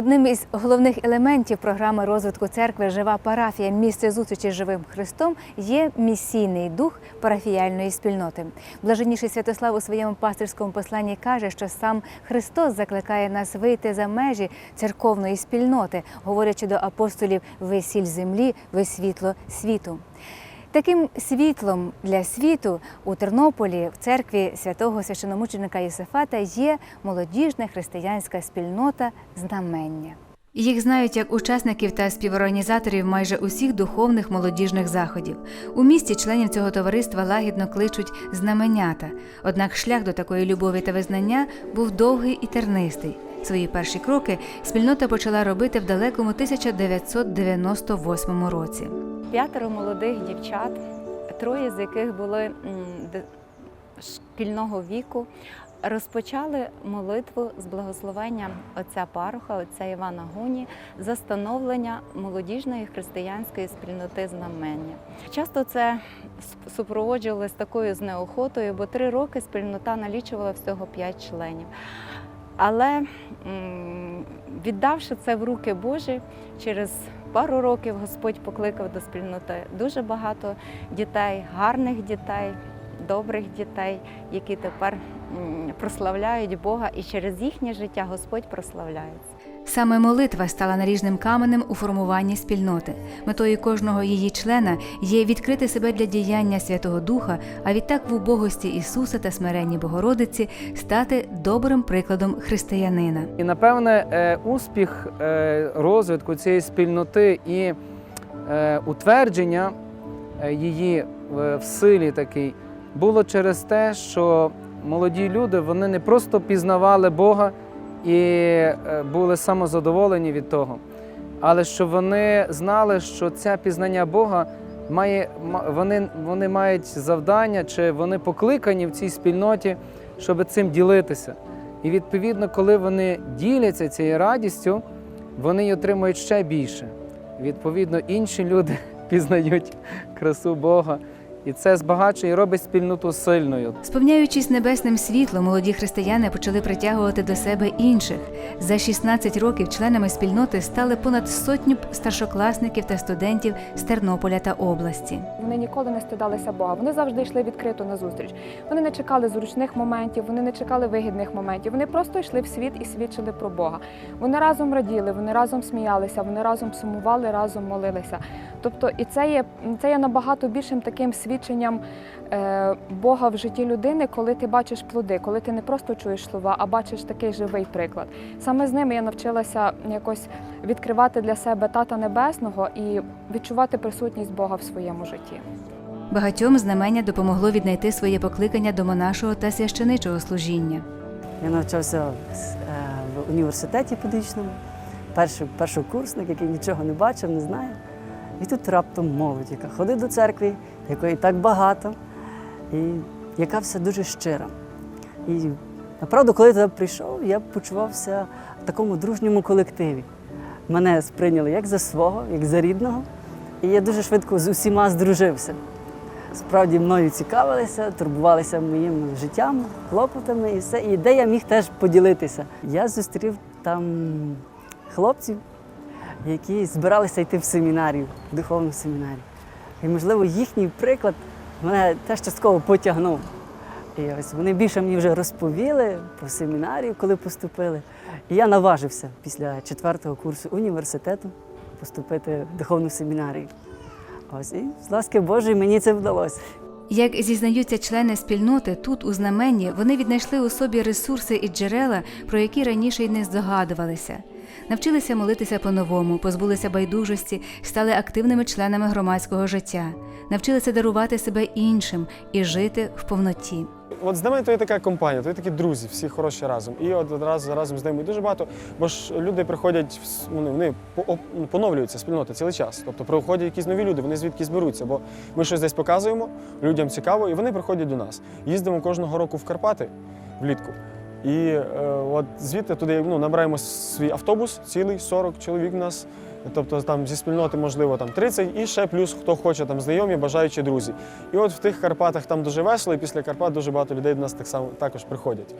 Одним із головних елементів програми розвитку церкви Жива парафія місце зустрічі з живим Христом є місійний дух парафіяльної спільноти. Блаженніший Святослав у своєму пастирському посланні каже, що сам Христос закликає нас вийти за межі церковної спільноти, говорячи до апостолів ви сіль землі, ви світло світу. Таким світлом для світу у Тернополі в церкві святого священомученика Єсифата є молодіжна християнська спільнота знамення. Їх знають як учасників та співорганізаторів майже усіх духовних молодіжних заходів. У місті членів цього товариства лагідно кличуть знаменята. Однак шлях до такої любові та визнання був довгий і тернистий. Свої перші кроки спільнота почала робити в далекому 1998 році. П'ятеро молодих дівчат, троє з яких були шкільного віку, розпочали молитву з благословення отця Паруха, отця Івана Гуні, за становлення молодіжної християнської спільноти знамення. Часто це с- супроводжувалось такою з неохотою, бо три роки спільнота налічувала всього п'ять членів. Але віддавши це в руки Божі, через пару років Господь покликав до спільноти дуже багато дітей, гарних дітей, добрих дітей, які тепер прославляють Бога, і через їхнє життя Господь прославляється. Саме молитва стала наріжним каменем у формуванні спільноти. Метою кожного її члена є відкрити себе для діяння Святого Духа, а відтак в убогості Ісуса та смиренні Богородиці стати добрим прикладом християнина. І напевне е, успіх е, розвитку цієї спільноти і е, утвердження її в силі такий було через те, що молоді люди вони не просто пізнавали Бога і е, були самозадоволені від того, але що вони знали, що це пізнання Бога має вони, вони мають завдання чи вони покликані в цій спільноті, щоб цим ділитися. І відповідно, коли вони діляться цією радістю, вони й отримують ще більше. Відповідно, інші люди пізнають красу Бога. І це збагачує і робить спільноту сильною. Сповняючись небесним світлом, молоді християни почали притягувати до себе інших. За 16 років членами спільноти стали понад сотню старшокласників та студентів з Тернополя та області. Вони ніколи не стидалися Бога. Вони завжди йшли відкрито на зустріч. Вони не чекали зручних моментів, вони не чекали вигідних моментів. Вони просто йшли в світ і свідчили про Бога. Вони разом раділи, вони разом сміялися, вони разом сумували, разом молилися. Тобто, і це є це є набагато більшим таким свідченням е, Бога в житті людини, коли ти бачиш плоди, коли ти не просто чуєш слова, а бачиш такий живий приклад. Саме з ними я навчилася якось відкривати для себе тата небесного і відчувати присутність Бога в своєму житті. Багатьом знамення допомогло віднайти своє покликання до монашого та священичого служіння. Я навчався в е, в університеті педагогічному, перший першокурсник, який нічого не бачив, не знає. І тут раптом молодь, яка ходить до церкви, якої так багато, і яка вся дуже щира. І направду, коли я туди прийшов, я почувався в такому дружньому колективі. Мене сприйняли як за свого, як за рідного, і я дуже швидко з усіма здружився. Справді мною цікавилися, турбувалися моїм життям, клопотами і все. І де я міг теж поділитися. Я зустрів там хлопців, які збиралися йти в семінарію, в духовну семінарію. І, можливо, їхній приклад мене теж частково потягнув. І ось вони більше мені вже розповіли про семінарію, коли поступили. І я наважився після четвертого курсу університету поступити в духовну семінарію. Ось і з ласки Божої мені це вдалося. Як зізнаються члени спільноти, тут у знаменні вони віднайшли у собі ресурси і джерела, про які раніше й не здогадувалися. Навчилися молитися по-новому, позбулися байдужості, стали активними членами громадського життя, навчилися дарувати себе іншим і жити в повноті. От з нами то є така компанія, то є такі друзі, всі хороші разом. І от одразу разом з ними дуже багато, бо ж люди приходять, в вони, вони ну, поновлюються спільноти цілий час. Тобто приходять якісь нові люди, вони звідки зберуться, бо ми щось десь показуємо, людям цікаво, і вони приходять до нас. Їздимо кожного року в Карпати влітку. І е, от звідти туди ну, набираємо свій автобус, цілий 40 чоловік в нас. Тобто там зі спільноти, можливо, там 30, і ще плюс хто хоче, там знайомі, бажаючі друзі. І от в тих Карпатах там дуже весело, і після Карпат дуже багато людей до нас так само також приходять.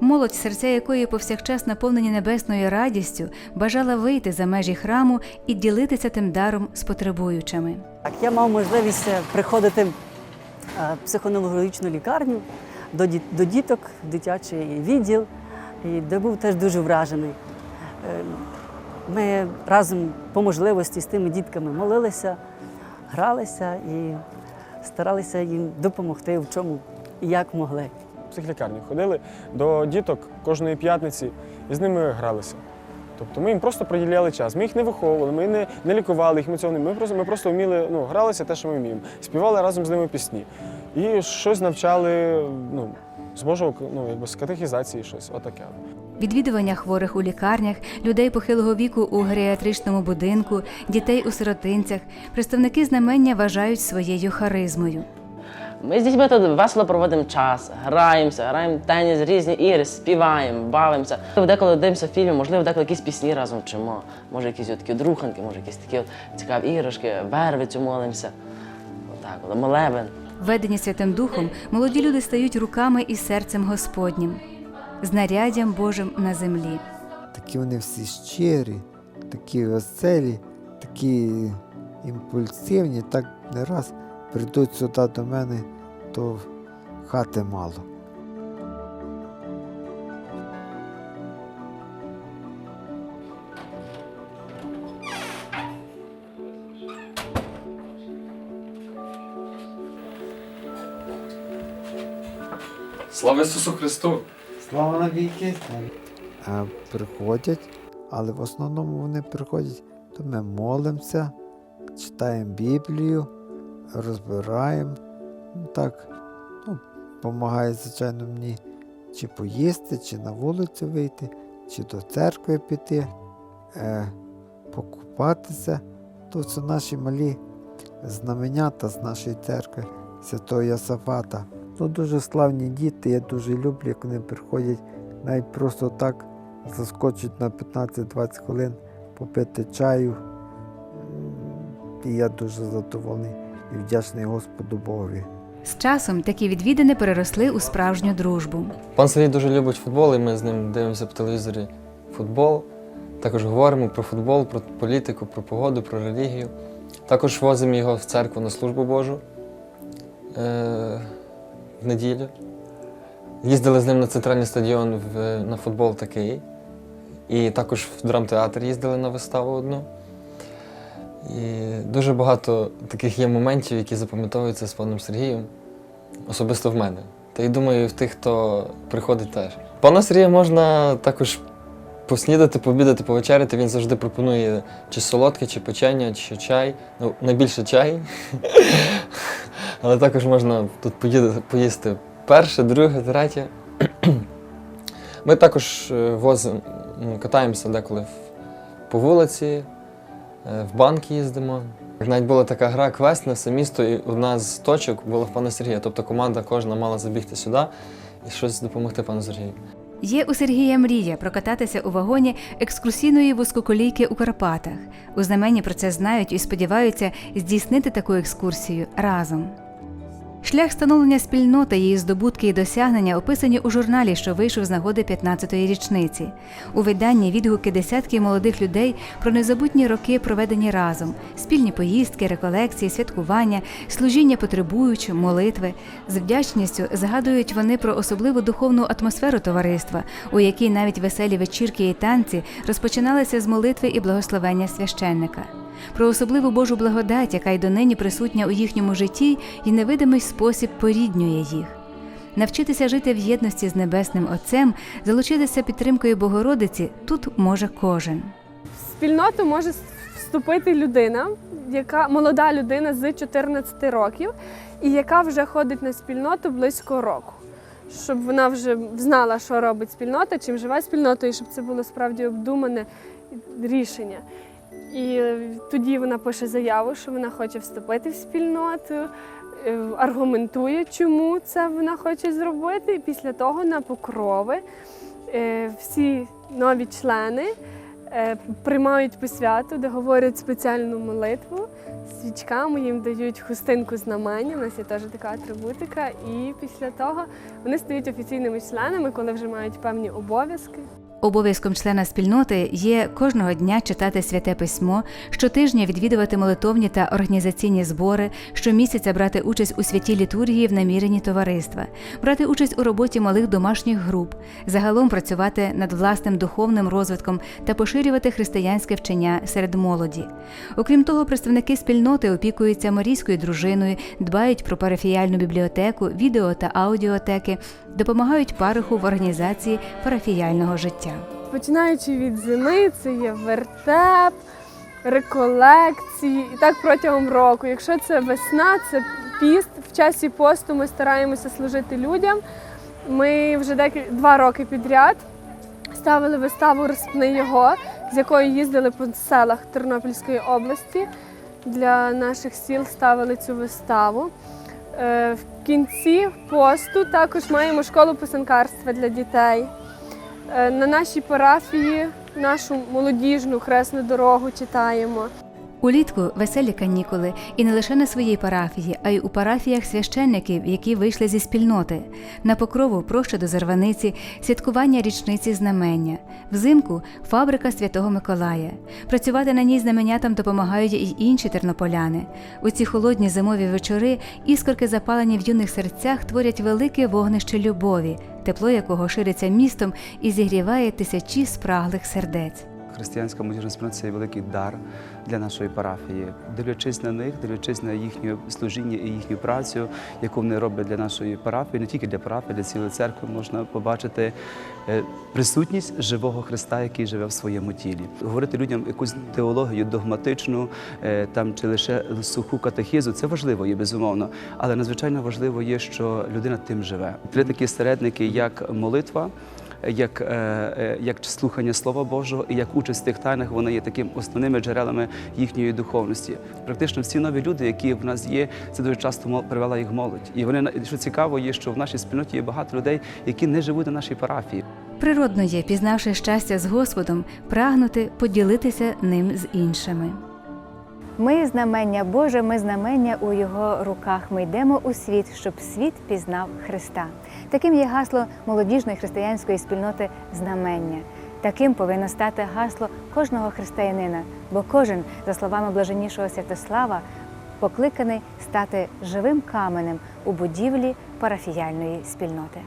молодь, серця якої повсякчас наповнені небесною радістю, бажала вийти за межі храму і ділитися тим даром з потребуючими. Так, я мав можливість е, приходити е, в психоневрологічну лікарню до, діт- до діток, дитячий відділ, і був теж дуже вражений. Е, Ми разом по можливості з тими дітками молилися, гралися і старалися їм допомогти в чому і як могли. В психлікарню ходили до діток кожної п'ятниці і з ними гралися. Тобто ми їм просто приділяли час. Ми їх не виховували, ми не, не лікували їх, ми цього не ми просто, ми просто вміли, ну, гралися те, що ми вміємо. Співали разом з ними пісні. І щось навчали ну, з Божого ну, якби, з катехізації, щось отаке. Відвідування хворих у лікарнях, людей похилого віку у геріатричному будинку, дітей у сиротинцях, представники знамення вважають своєю харизмою. Ми з дітьми тут весело проводимо час, граємося, граємо теніс, різні ігри, співаємо, бавимося. Деколи дивимося фільми, можливо, деколи якісь пісні разом вчимо. Може, якісь от такі друханки, може, якісь такі от цікаві іграшки, вервицю молимося. Отак, от, молебен. Введені Святим Духом, молоді люди стають руками і серцем Господнім, знаряддям Божим на землі. такі вони всі щирі, такі веселі, такі імпульсивні, так не раз прийдуть сюди до мене, то хати мало. Слава Ісусу Христу! Слава навіки! Приходять, але в основному вони приходять, то ми молимося, читаємо Біблію, розбираємо. Ну, так, ну, допомагає, звичайно, мені чи поїсти, чи на вулицю вийти, чи до церкви піти, е, покупатися. То це наші малі знаменята з нашої церкви Святого Йосафата. Ну, дуже славні діти, я дуже люблю, як вони приходять навіть просто так заскочать на 15-20 хвилин попити чаю. І я дуже задоволений і вдячний Господу Богові. З часом такі відвідини переросли у справжню дружбу. Пан Сергій дуже любить футбол, і ми з ним дивимося по телевізорі футбол. Також говоримо про футбол, про політику, про погоду, про релігію. Також возимо його в церкву на службу Божу е- неділю. Їздили з ним на центральний стадіон в, на футбол такий. І також в драмтеатр їздили на виставу одну. І дуже багато таких є моментів, які запам'ятовуються з паном Сергієм, особисто в мене. Та й думаю, в тих, хто приходить теж. Пана Сергія можна також поснідати, пообідати, повечеряти. Він завжди пропонує чи солодке, чи печення, чи чай. Ну, найбільше чай. Але також можна тут поїсти перше, друге, третє. Ми також е, возимо, ну, катаємося деколи по вулиці, е, в банк їздимо. Навіть була така гра квест на все місто, і одна з точок була в пана Сергія. Тобто команда кожна мала забігти сюди і щось допомогти пану Сергію. Є у Сергія мрія прокататися у вагоні екскурсійної вузькоколійки у Карпатах. У знамені про це знають і сподіваються здійснити таку екскурсію разом. Шлях становлення спільноти, її здобутки і досягнення описані у журналі, що вийшов з нагоди 15-ї річниці. У виданні відгуки десятків молодих людей про незабутні роки, проведені разом, спільні поїздки, реколекції, святкування, служіння потребуючим, молитви. З вдячністю згадують вони про особливу духовну атмосферу товариства, у якій навіть веселі вечірки і танці розпочиналися з молитви і благословення священника. Про особливу Божу благодать, яка й донині присутня у їхньому житті, і невидимий спосіб поріднює їх. Навчитися жити в єдності з Небесним Отцем, залучитися підтримкою Богородиці тут може кожен. В спільноту може вступити людина, яка молода людина з 14 років, і яка вже ходить на спільноту близько року. Щоб вона вже знала, що робить спільнота, чим живе спільнота, і щоб це було справді обдумане рішення. І тоді вона пише заяву, що вона хоче вступити в спільноту, е, аргументує, чому це вона хоче зробити. І після того на покрови е, всі нові члени е, приймають посвяту, де говорять спеціальну молитву. Свічками їм дають хустинку знамення, у нас є теж така атрибутика. І після того вони стають офіційними членами, коли вже мають певні обов'язки. Обов'язком члена спільноти є кожного дня читати святе письмо, щотижня відвідувати молитовні та організаційні збори, щомісяця брати участь у святій літургії в наміренні товариства, брати участь у роботі малих домашніх груп, загалом працювати над власним духовним розвитком та поширювати християнське вчення серед молоді. Окрім того, представники спільноти опікуються марійською дружиною, дбають про парафіяльну бібліотеку, відео та аудіотеки, допомагають пароху в організації парафіяльного життя. Починаючи від зими, це є вертеп, реколекції, і так протягом року. Якщо це весна, це піст. В часі посту ми стараємося служити людям. Ми вже декіль... два роки підряд ставили виставу Розпни його, з якою їздили по селах Тернопільської області. Для наших сіл ставили цю виставу. Е, В кінці посту також маємо школу писанкарства для дітей. Е, На нашій парафії нашу молодіжну хресну дорогу читаємо. Улітку веселі канікули і не лише на своїй парафії, а й у парафіях священників, які вийшли зі спільноти. На покрову проща до Зарваниці, святкування річниці знамення. Взимку фабрика Святого Миколая. Працювати на ній знаменятам допомагають і інші тернополяни. У ці холодні зимові вечори іскорки, запалені в юних серцях, творять велике вогнище любові, тепло якого шириться містом і зігріває тисячі спраглих сердець. Християнська молодіжна це великий дар для нашої парафії. Дивлячись на них, дивлячись на їхнє служіння і їхню працю, яку вони роблять для нашої парафії, не тільки для парафії, для цілої церкви, можна побачити е, присутність живого Христа, який живе в своєму тілі. Говорити людям якусь теологію догматичну е, там чи лише суху катехізу, це важливо є безумовно, але надзвичайно важливо є, що людина тим живе. Три такі середники, як молитва як, е, е, як слухання Слова Божого і як участь в тих тайнах, вони є такими основними джерелами їхньої духовності. Практично всі нові люди, які в нас є, це дуже часто привела їх молодь. І вони на- що цікаво, є, що в нашій спільноті є багато людей, які не живуть на нашій парафії. Природно є, пізнавши щастя з Господом, прагнути поділитися ним з іншими. Ми знамення Боже, ми знамення у його руках. Ми йдемо у світ, щоб світ пізнав Христа. Таким є гасло молодіжної християнської спільноти знамення. Таким повинно стати гасло кожного християнина, бо кожен, за словами блаженнішого Святослава, покликаний стати живим каменем у будівлі парафіяльної спільноти.